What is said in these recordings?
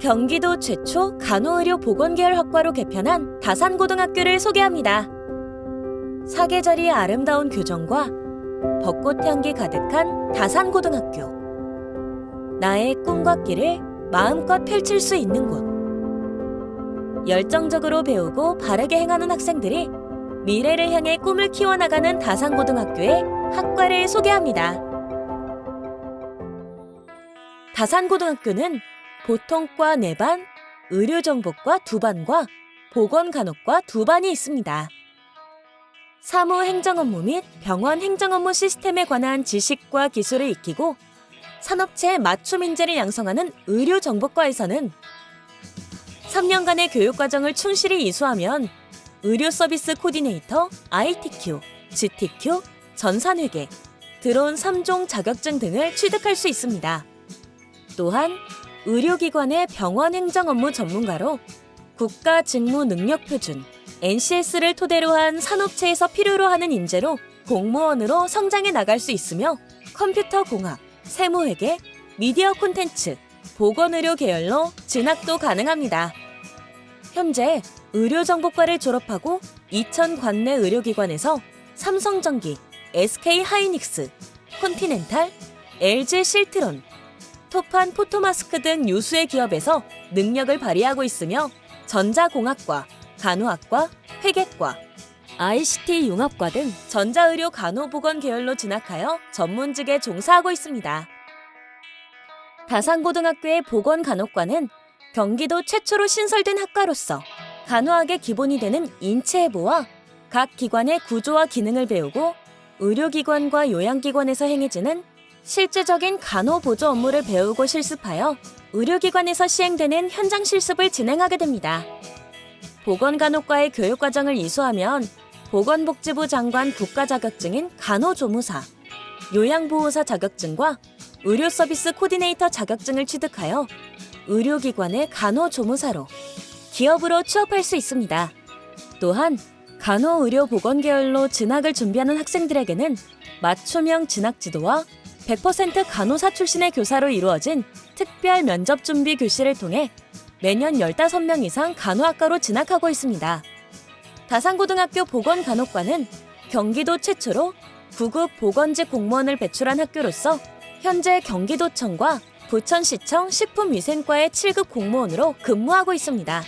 경기도 최초 간호의료 보건계열 학과로 개편한 다산고등학교를 소개합니다. 사계절이 아름다운 교정과 벚꽃 향기 가득한 다산고등학교. 나의 꿈과 길을 마음껏 펼칠 수 있는 곳. 열정적으로 배우고 바르게 행하는 학생들이 미래를 향해 꿈을 키워나가는 다산고등학교의 학과를 소개합니다. 다산고등학교는 보통과 4반, 의료정보과 2반과 보건간호과 2반이 있습니다. 사무 행정 업무 및 병원 행정 업무 시스템에 관한 지식과 기술을 익히고 산업체의 맞춤 인재를 양성하는 의료정보과에서는 3년간의 교육과정을 충실히 이수하면 의료 서비스 코디네이터, ITQ, GTQ, 전산회계, 드론 3종 자격증 등을 취득할 수 있습니다. 또한 의료기관의 병원 행정 업무 전문가로 국가 직무 능력 표준 NCS를 토대로 한 산업체에서 필요로 하는 인재로 공무원으로 성장해 나갈 수 있으며 컴퓨터 공학, 세무회계, 미디어 콘텐츠, 보건의료 계열로 진학도 가능합니다. 현재 의료정보과를 졸업하고 이천 관내 의료기관에서 삼성전기, SK 하이닉스, 콘티넨탈, LG 실트론, 토판 포토마스크 등 유수의 기업에서 능력을 발휘하고 있으며 전자공학과, 간호학과, 회계과, ICT 융합과 등 전자의료 간호보건 계열로 진학하여 전문직에 종사하고 있습니다. 다산고등학교의 보건간호과는 경기도 최초로 신설된 학과로서 간호학의 기본이 되는 인체해부와 각 기관의 구조와 기능을 배우고 의료기관과 요양기관에서 행해지는 실제적인 간호 보조 업무를 배우고 실습하여 의료기관에서 시행되는 현장 실습을 진행하게 됩니다. 보건간호과의 교육과정을 이수하면 보건복지부 장관 국가 자격증인 간호조무사, 요양보호사 자격증과 의료서비스 코디네이터 자격증을 취득하여 의료기관의 간호조무사로 기업으로 취업할 수 있습니다. 또한 간호의료보건 계열로 진학을 준비하는 학생들에게는 맞춤형 진학 지도와 100% 간호사 출신의 교사로 이루어진 특별 면접 준비 교실을 통해 매년 15명 이상 간호학과로 진학하고 있습니다. 다산고등학교 보건간호과는 경기도 최초로 9급 보건직 공무원을 배출한 학교로서 현재 경기도청과 부천시청 식품위생과의 7급 공무원으로 근무하고 있습니다.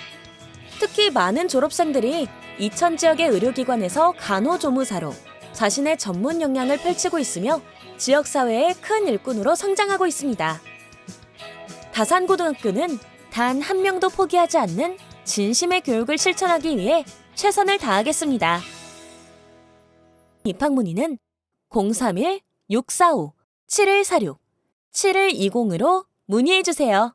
특히 많은 졸업생들이 이천 지역의 의료기관에서 간호조무사로 자신의 전문 역량을 펼치고 있으며 지역사회의 큰 일꾼으로 성장하고 있습니다. 다산고등학교는 단 한 명도 포기하지 않는 진심의 교육을 실천하기 위해 최선을 다하겠습니다. 입학 문의는 031-645-7146, 7120으로 문의해 주세요.